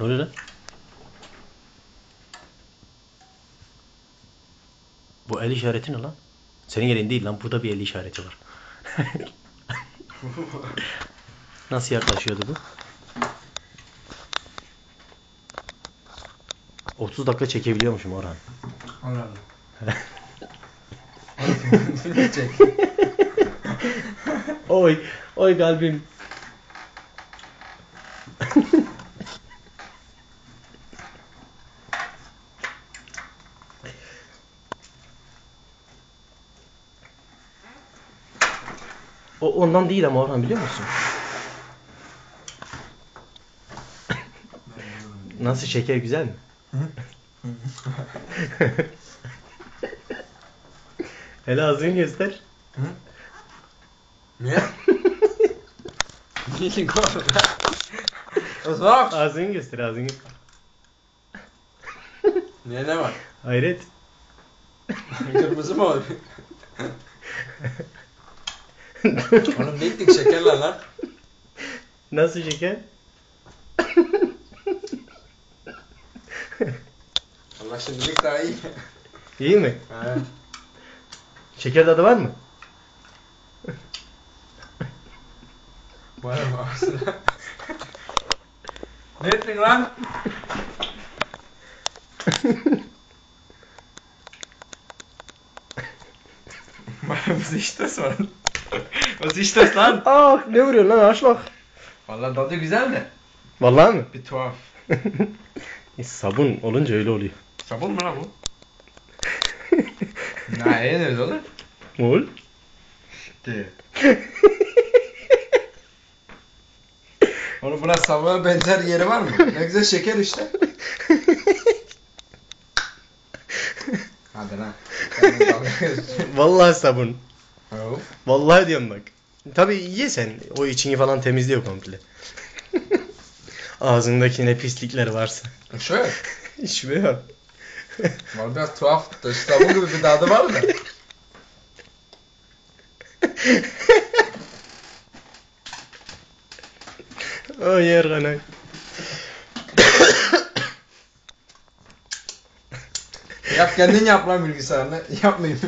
Ne oluyor lan? Bu el işareti ne lan? Senin elin değil lan. Burada bir el işareti var. Nasıl yaklaşıyordu bu? 30 dakika çekebiliyormuşum Orhan. Film çek. Oy, oy kalbim. o ondan değil ama Orhan biliyor musun? Nasıl şeker güzel mi? Hele ağzını göster. Ne? Niye oğlum? Uzak. Ağzını göster ağzını. Niye ne var? Hayret. Kırmızı mı oluyor? Oğlum ne ettik şekerler lan? Nasıl şeker? Allah şimdilik daha iyi. İyi mi? He. Şeker tadı var mı? Var mı aslında? ne ettin lan? Was ist das lan? Was ist das lan? Ah ne vuruyorsun lan aşlak? Valla tadı güzel de. Vallahi mi? Bir tuhaf. E, Sabun olunca öyle oluyor. Sabun mu lan bu? Ne yenir oğlum? Ol. De. Oğlum buna sabuna benzer yeri var mı? Ne güzel şeker işte. Hadi lan. Vallahi sabun. Vallahi diyorum bak. Tabii ye sen. O içini falan temizliyor komple. Ağzındaki ne pislikler varsa. Şöyle. Bak. Var biraz tuhaf. da Sabun gibi bir tadı var da. O yer kanay. Yap kendin yap lan bilgisayarını. Yapmayayım.